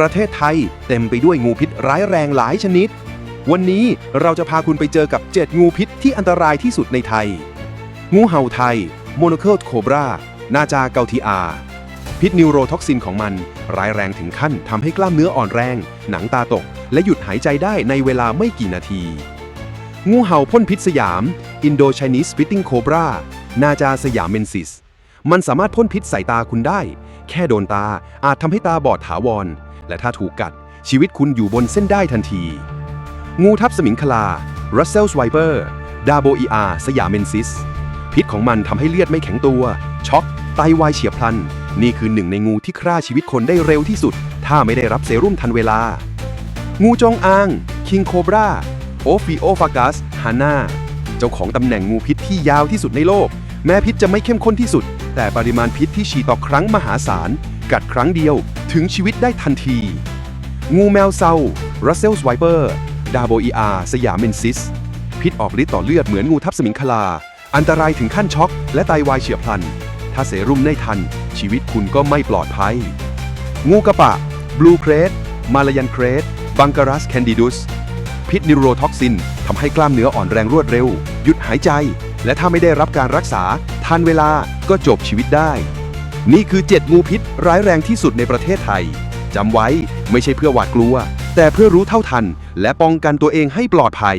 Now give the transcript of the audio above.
ประเทศไทยเต็มไปด้วยงูพิษร้ายแรงหลายชนิด วันนี้เราจะพาคุณไปเจอกับ 7 งูพิษที่อันตรายที่สุดในไทย งูเห่าไทย โมโนเคิลโคบรา นาจาเกาทีอา พิษนิวโรท็อกซินของมัน ร้ายแรงถึงขั้นทำให้กล้ามเนื้ออ่อนแรง หนังตาตก และหยุดหายใจได้ในเวลาไม่กี่นาที งูเห่าพ่นพิษสยามอินโด c h น n ส e สปิ t ติ้งโคบรา นาจาสยามเมนซิส มันสามารถพ่นพิษใส่ตาคุณได้ แค่โดนตาอาจทำให้ตาบอดถาวร และถ้าถูกกัด ชีวิตคุณอยู่บนเส้นได้ทันที งูทับสมิงคลา Russell Swiper ดาโบอีอาสยามเมนซิส พิษของมันทำให้เลือดไม่แข็งตัว ช็อก ไตวายเฉียบพลัน นี่คือหนึ่งในงูที่ฆ่าชีวิตคนได้เร็วที่สุด ถ้าไม่ได้รับเซรุ่มทันเวลา งูจงอาง คิงโคบราโอฟิโอฟากัสฮาน่าเจ้าของตำแหน่งงูพิษที่ยาวที่สุดในโลก แม้พิษจะไม่เข้มข้นที่สุด แต่ปริมาณพิษที่ฉีดต่อครั้งมหาศาล กัดครั้งเดียวถึงชีวิตได้ทันที งูแมวเซา Russell Swiper ดาโบอีอาสยามเมนซิส พิษออกฤทธิ์ต่อเลือดเหมือนงูทับสมิงคลา อันตรายถึงขั้นช็อก และไตวายเฉียบพลัน ถ้าเซรุ่มไม่ทัน ชีวิตคุณก็ไม่ปลอดภัย งูกระปะบลูเครสมาลายันเครสบังการัสแคนดิดุสพิษนิโรท็อกซินทำให้กล้ามเนื้ออ่อนแรงรวดเร็ว หยุดหายใจ และถ้าไม่ได้รับการรักษาทันเวลาก็จบชีวิตได้ นี่คือ 7 งูพิษร้ายแรงที่สุดในประเทศไทย จำไว้ไม่ใช่เพื่อหวาดกลัว แต่เพื่อรู้เท่าทัน และป้องกันตัวเองให้ปลอดภัย